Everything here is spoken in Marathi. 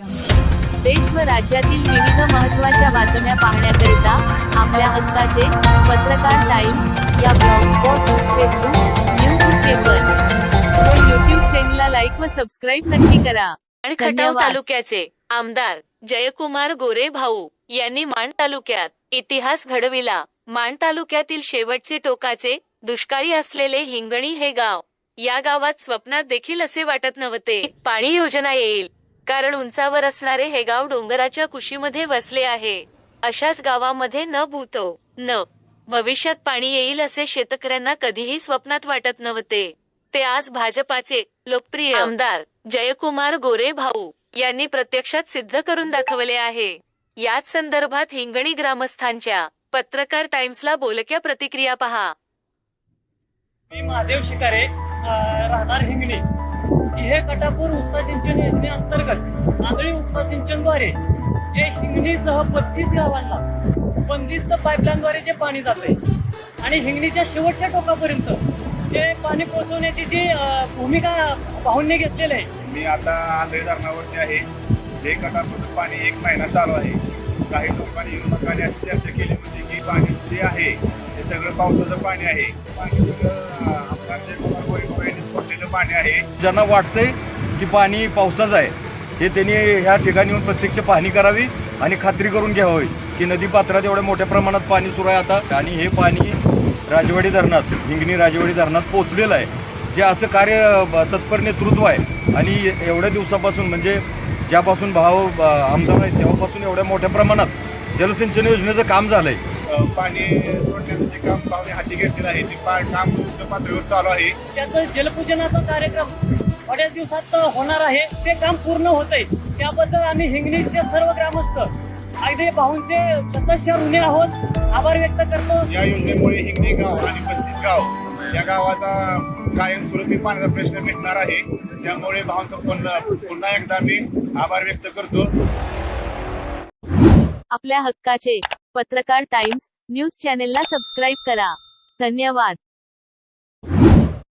देश व राज्यातील विविध महत्त्वाच्या बातम्या पाहण्याकरिता आपल्या हक्काचे पत्रकार टाइम्स या ब्लॉगस्पॉट फेसबुक न्यूज पेपर. व युट्यूब चॅनलला लाईक व सबस्क्राईब नक्की करा. आणि खटाव. तालुक्याचे आमदार जयकुमार गोरे भाऊ यांनी माण तालुक्यात इतिहास घडविला. माण तालुक्यातील शेवटचे टोकाचे दुष्काळी असलेले हिंगणी हे गाव या गावात स्वप्नात देखील असे वाटत नव्हते. पाणी योजना येईल. कारण उंचावर असणारे हे गाव डोंगराच्या कुशीमध्ये वसले आहे. अशाच गावामध्ये न भूतो न. भविष्यात पाणी येईल असे शेतकऱ्यांना कधीही स्वप्नात वाटत नव्हते. ते आज भाजपाचे लोकप्रिय आमदार जयकुमार गोरे भाऊ यांनी प्रत्यक्षात सिद्ध करून दाखवले आहे. याच संदर्भात हिंगणी ग्रामस्थांच्या पत्रकार टाइम्सला बोलक्या प्रतिक्रिया पहा. मी महादेव शिकारे राहणार हिंगणी. हे कटापूर उपसा सिंचन योजनेअंतर्गत आंधळी उपसा सिंचनद्वारे जे हिंगणीसह बत्तीस गावांना बंदिस्त पाईपलाईनद्वारे जे पाणी जाते आणि हिंगणीच्या शेवटच्या टोकापर्यंत जे पाणी पोहोचवण्याची जी भूमिका भाऊंनी घेतलेली आहे. मी आता आंधळी धरणावरती आहे. हे कटापूरचं पाणी एक महिना चालू आहे. काही लोकांनी युवकांनी अशी चर्चा केली होती की पाणी जे आहे ते सगळं पावसाचं पाणी आहे. पाणी सगळं आमदार जयकुमार गोरे यांनी सोडलेलं पाणी आहे. ज्यांना वाटतंय की पाणी पावसाचं आहे. हे त्यांनी ह्या ठिकाणी येऊन प्रत्यक्ष पाहणी करावी आणि खात्री करून घ्यावी की नदी पात्रात एवढ्या मोठ्या प्रमाणात पाणी सुरू आहे आता. आणि हे पाणी राजवाडी धरणात हिंगणी राजवाडी धरणात पोचलेलं आहे. जे असं कार्य ब- तत्पर नेतृत्व आहे. आणि एवढ्या दिवसापासून म्हणजे ज्यापासून भाव आमदार आहेत तेव्हापासून एवढ्या मोठ्या प्रमाणात जलसिंचन योजनेचं काम झालंय. अं, पाणी सोडण्याचं जे काम पाहुणे हाती घेतलेलं आहे ते काम पातळीवर चालू आहे. त्याचं जलपूजनाचा कार्यक्रम थोड्याच दिवसात होणार आहे. ते काम पूर्ण होत आहे त्याबद्दल आम्ही हिंगणीचे सर्व ग्रामस्थ अगदी भाऊंचे सदस्य ऋणी आहोत. आभार व्यक्त करतो. या योजनेमुळे हिंगणी गाव आणि पस्तीस गाव या गावाचा कायमस्वरूपी पाण्याचा प्रश्न मिटणार आहे. त्यामुळे भावांचा पुन्हा पुन्हा एकदा मी आभार व्यक्त करतो. आपल्या हक्काचे पत्रकार टाइम्स न्यूज चॅनलला सबस्क्राईब करा. धन्यवाद.